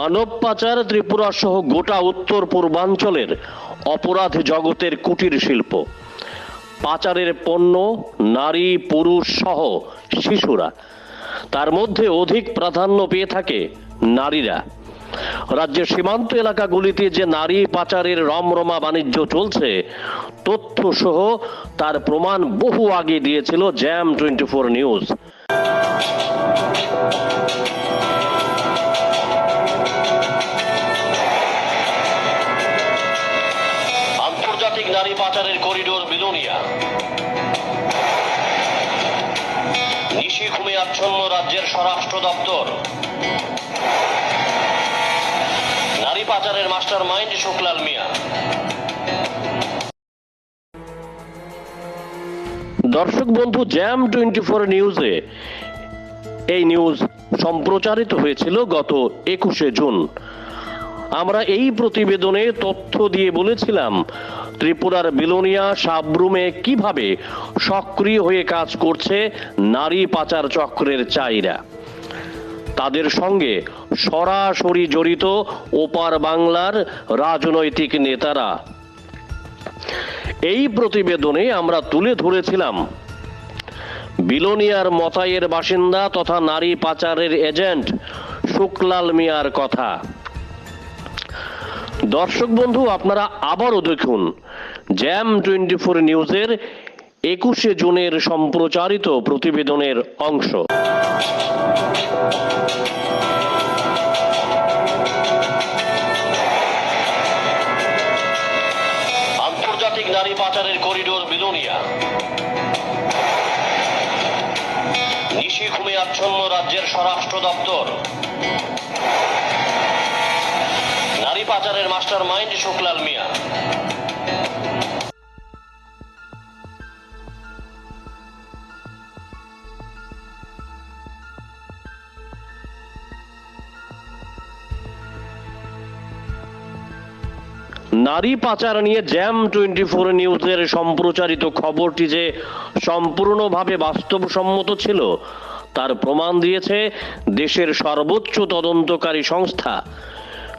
মানব পাচার ত্রিপুরা সহ গোটা উত্তর পূর্বাঞ্চলের অপরাধ জগতের কুটির শিল্প। পাচারের পণ্য, নারী, পুরুষ সহ শিশুরা। তার মধ্যে অধিক প্রাধান্য পেয়ে থাকে নারীরা। রাজ্যের সীমান্ত এলাকাগুলিতে যে নারী পাচারের রমরমা বাণিজ্য চলছে তথ্য সহ তার প্রমাণ বহু আগে দিয়েছিল জ্যাম টোয়েন্টি ফোর নিউজ। আচ্ছন্ন রাজ্যের স্বরাষ্ট্র দপ্তর। নারী পাচারের মাস্টার মাইন্ড শুক্লাল মিয়া। দর্শক বন্ধু, জ্যাম টোয়েন্টি ফোর নিউজে এই নিউজ সম্প্রচারিত হয়েছিল গত একুশে জুন। আমরা এই প্রতিবেদনে তথ্য দিয়ে বলেছিলাম, ত্রিপুরার বিলোনিয়া সাবরুমে কীভাবে সক্রিয় হয়ে কাজ করছে নারী পাচার চক্রের চাইরা। তাদের সঙ্গে সরাসরি জড়িত ওপার বাংলার রাজনৈতিক নেতারা। এই প্রতিবেদনে আমরা তুলে ধরেছিলাম, বিলোনিয়ার মতাইয়ের বাসিন্দা তথা নারী পাচারের এজেন্ট শুক্লাল মিয়ার কথা। দর্শক বন্ধু, আপনারা আবারও দেখুন জ্যাম টোয়েন্টি ফোর নিউজের একুশে জুনের সম্প্রচারিত প্রতিবেদনের অংশ। আন্তর্জাতিক নারী পাচারের করিডোর বিলোনিয়া নিশি ঘুমে আচ্ছন্ন রাজ্যের স্বরাষ্ট্র দপ্তর। নারী পাচারের মাস্টার মাইন্ড শুক্লাল মিয়া। নারী পাচার নিয়ে জ্যাম টোয়েন্টি ফোর নিউজের সম্প্রচারিত খবরটি যে সম্পূর্ণভাবে বাস্তবসম্মত ছিল, তার প্রমাণ দিয়েছে দেশের সর্বোচ্চ তদন্তকারী সংস্থা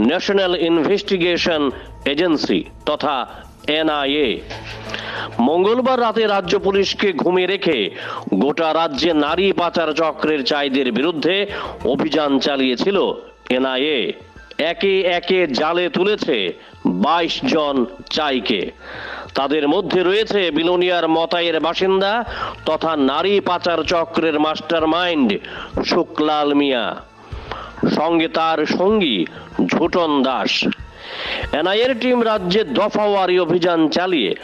ন্যাশনাল ইনভেস্টিগেশন এজেন্সি তথা এনআইএ মঙ্গলবার রাতে রাজ্য পুলিশকে ঘুমিয়ে রেখে গোটা রাজ্যে নারী পাচার চক্রের চাইদের বিরুদ্ধে অভিযান চালিয়েছিল এনআইএ একে একে জালে তুলেছে বাইশ জন চাইকে। তাদের মধ্যে রয়েছে বিলোনিয়ার মতাইয়ের বাসিন্দা তথা নারী পাচার চক্রের মাস্টার মাইন্ড শুক্লাল মিয়া। সঙ্গে তার সঙ্গী ঝুটন দাস। এনআইএর টিম রাজ্যে দফাওয়ারি অভিযান চালিয়ে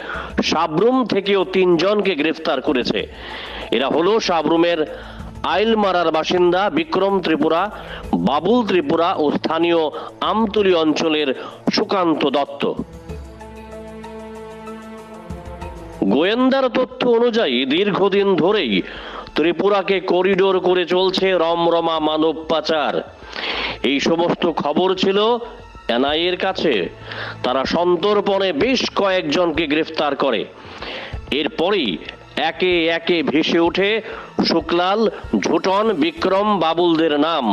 সাবরুম থেকেও তিনজনকে গ্রেফতার করেছে। এরা হলো সাবরুমের আইলমারার বাসিন্দা বিক্রম ত্রিপুরা, বাবুল ত্রিপুরা ও স্থানীয় আমতুলি অঞ্চলের সুকান্ত দত্ত। গোয়েন্দার তথ্য অনুযায়ী দীর্ঘদিন ধরেই ত্রিপুরাকে করিডোর করে চলছে রমরমা মানব পাচার। এই সমস্ত খবর ছিল এনআইএর কাছে। তারা সন্তর্পণে বেশ কয়েকজনকে গ্রেফতার করে। এরপরেই একে একে ভেসে ওঠে শুক্লাল, ঝুটন, বিক্রম, বাবুলদের নাম।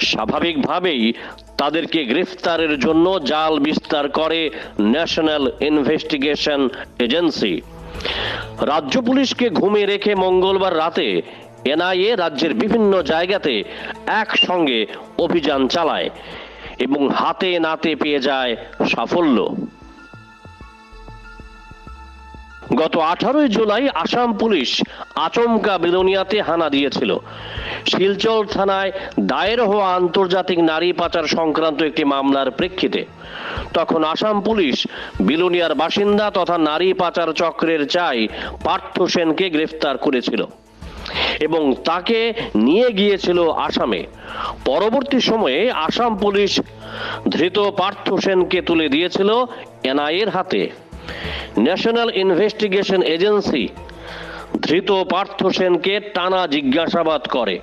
স্বাভাবিকভাবেই তাদেরকে গ্রেফতারের জন্য জাল বিস্তার করে ন্যাশনাল ইনভেস্টিগেশন এজেন্সি। রাজ্য পুলিশকে ঘুমে রেখে মঙ্গলবার রাতে এনআইএ রাজ্যের বিভিন্ন জায়গাতে একসঙ্গে অভিযান চালায় এবং হাতে নাতে পেয়ে যায় সাফল্য। গত আঠারোই জুলাই আসাম পুলিশ আচমকা বিলোনিয়াতে হানা দিয়েছিল। শিলচর থানায় দায়ের হওয়া আন্তর্জাতিক নারী পাচার সংক্রান্ত একটি মামলার প্রেক্ষিতে তখন আসাম পুলিশ বিলোনিয়ার বাসিন্দা তথা নারী পাচার চক্রের চাই পার্থ সেনকে গ্রেফতার করেছিল এবং তাকে নিয়ে গিয়েছিল আসামে। পরবর্তী সময়ে আসাম পুলিশ ধৃত পার্থ সেনকে তুলে দিয়েছিল এনআইএর হাতে। ন্যাশনাল ইনভেস্টিগেশন এজেন্সি ধৃত পার্থ সেনকে টানা জিজ্ঞাসাবাদ করে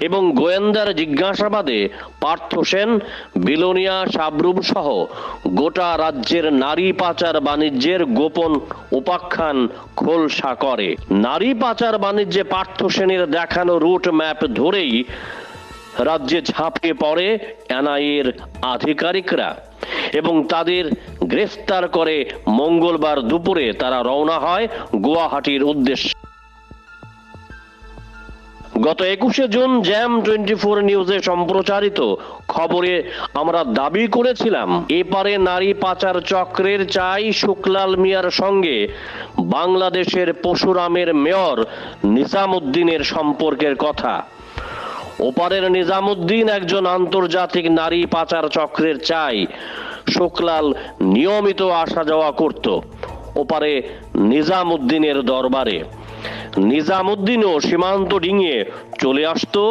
এবং গোয়েন্দার জিজ্ঞাসাবাদে পার্থ সেন, বিলোনিয়া সাবরুম সহ গোটা রাজ্যের নারী পাচার বাণিজ্যের গোপন উপাখ্যান খোলসা করে। নারী পাচার বাণিজ্যে পার্থ সেনের দেখানো রুট ম্যাপ ধরেই রাজ্যে ঝাঁপিয়ে পড়ে এনআইএর আধিকারিকরা এবং তাদের গ্রেফতার করে মঙ্গলবার দুপুরে তারা রওনা হয় গুয়াহাটির উদ্দেশ্যে। গত একুশে জুন জ্যাম টোয়েন্টি ফোর নিউজে সম্প্রচারিত খবরে আমরা দাবি করেছিলাম, এপারে নারী পাচার চক্রের চাই শুক্লাল মিয়ার সঙ্গে বাংলাদেশের পশুরামের মেয়র নিজামুদ্দিনের সম্পর্কের কথা। ওপারের নিজামুদ্দিন একজন আন্তর্জাতিক নারী পাচার চক্রের চাই শুক্লাল নিয়মিত আসা যাওয়া করত ওপারে নিজামুদ্দিনের দরবারে। নিজামুদ্দিনও সীমান্ত ডিঙিয়ে চলে আসতো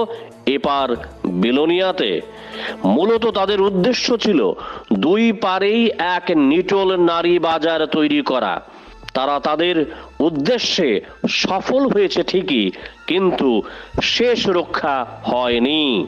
এপার বিলোনিয়াতে। মূলত তাদের উদ্দেশ্য ছিল দুই পারেই এক নিটল নারী বাজার তৈরি করা। তারা তাদের উদ্দেশ্যে সফল হয়েছে ঠিকই, কিন্তু শেষ রক্ষা হয়নি।